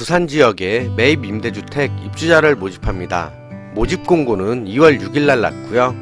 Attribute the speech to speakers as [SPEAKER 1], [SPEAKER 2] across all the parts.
[SPEAKER 1] 부산 지역에 매입 임대주택 입주자를 모집합니다. 모집 공고는 2월 6일 날 났고요.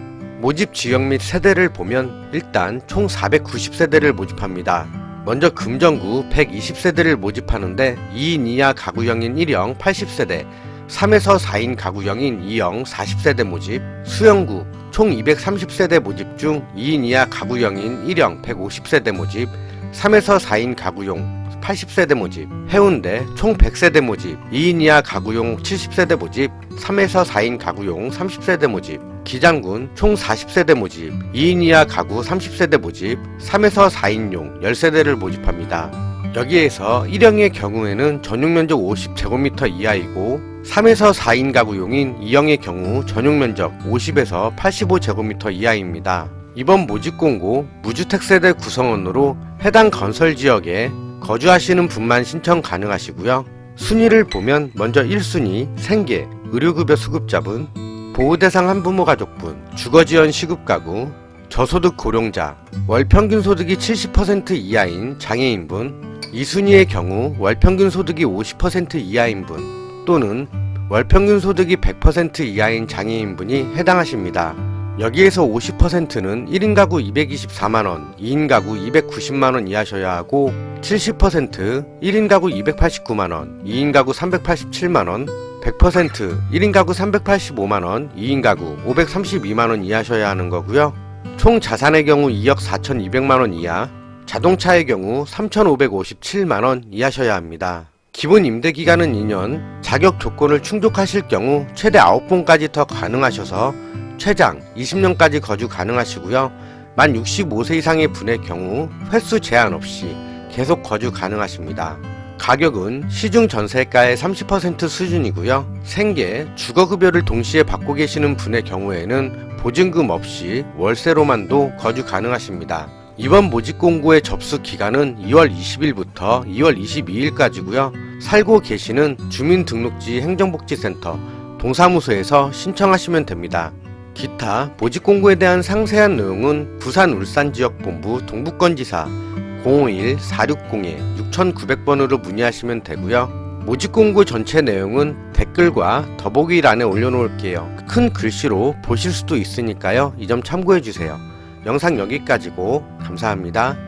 [SPEAKER 1] 모집 지역 및 세대를 보면 일단 총 490세대를 모집합니다. 먼저 금정구 120세대를 모집하는데 2인 이하 가구형인 1형 80세대, 3에서 4인 가구형인 2형 40세대 모집, 수영구 총 230세대 모집 중 2인 이하 가구형인 1형 150세대 모집, 3에서 4인 가구용 80세대 모집, 해운대 총 100세대 모집, 2인 이하 가구용 70세대 모집, 3에서 4인 가구용 30세대 모집, 기장군 총 40세대 모집, 2인 이하 가구 30세대 모집, 3에서 4인용 10세대를 모집합니다. 여기에서 1형의 경우에는 전용 면적 50제곱미터 이하이고 3에서 4인 가구용인 2형의 경우 전용 면적 50에서 85제곱미터 이하입니다. 이번 모집 공고 무주택 세대 구성원으로 해당 건설 지역에 거주하시는 분만 신청 가능하시고요. 순위를 보면 먼저 1순위 생계, 의료급여 수급자분, 보호대상 한부모 가족분, 주거지원 시급가구, 저소득 고령자, 월 평균 소득이 70% 이하인 장애인분, 2순위의 경우 월 평균 소득이 50% 이하인 분 또는 월 평균 소득이 100% 이하인 장애인분이 해당하십니다. 여기에서 50%는 1인 가구 224만원, 2인 가구 290만원 이하셔야 하고 70% 1인 가구 289만원, 2인 가구 387만원, 100% 1인 가구 385만원, 2인 가구 532만원 이하셔야 하는 거고요. 총 자산의 경우 2억 4,200만원 이하, 자동차의 경우 3,557만원 이하셔야 합니다. 기본 임대 기간은 2년, 자격 조건을 충족하실 경우 최대 9번까지 더 가능하셔서 최장 20년까지 거주 가능하시고요. 만 65세 이상의 분의 경우 횟수 제한 없이 계속 거주 가능하십니다. 가격은 시중 전세가의 30% 수준이고요. 생계, 주거급여를 동시에 받고 계시는 분의 경우에는 보증금 없이 월세로만도 거주 가능하십니다. 이번 모집 공고의 접수 기간은 2월 20일부터 2월 22일까지고요. 살고 계시는 주민등록지 행정복지센터 동사무소에서 신청하시면 됩니다. 기타 모집 공고에 대한 상세한 내용은 부산 울산 지역 본부 동북권지사 051-460-6900번으로 문의하시면 되고요. 모집 공고 전체 내용은 댓글과 더보기란에 올려놓을게요. 큰 글씨로 보실 수도 있으니까요. 이 점 참고해 주세요. 영상 여기까지고 감사합니다.